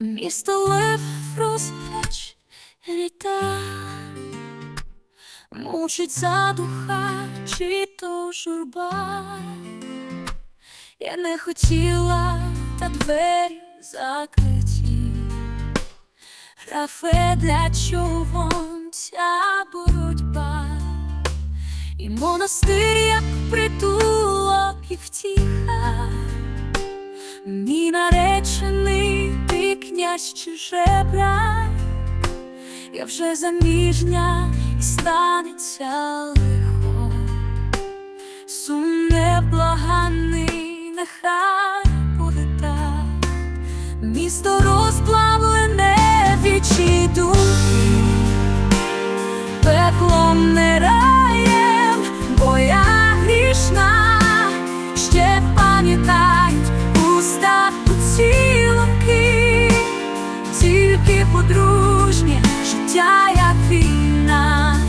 Місто лев розпач літа, мучить задуха, чи то журба. Я не хотіла, та двері закриті. Графе, для чого ця боротьба? І монастир, як притулок і втіха. Ти жебра, я вже заміжня і станеться лихо, сум невблаганний, нехай буде так, місто розплавлене вічі думки, пеклом не раєм, бо я грішна, тільки подружнє життя, як війна.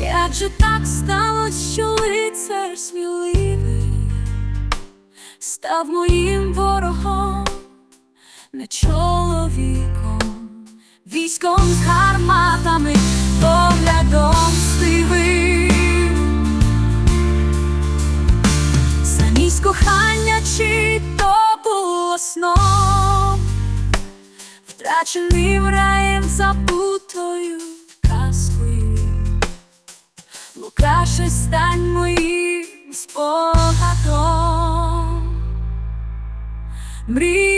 Як же так сталося, що лицар сміливий став моїм ворогом, не чоловіком, військом з гарматами, поглядом стивим. Замість кохання, чи то втраченим раєм запутою казкою. Лукаше стань моїм спогадом. Мрій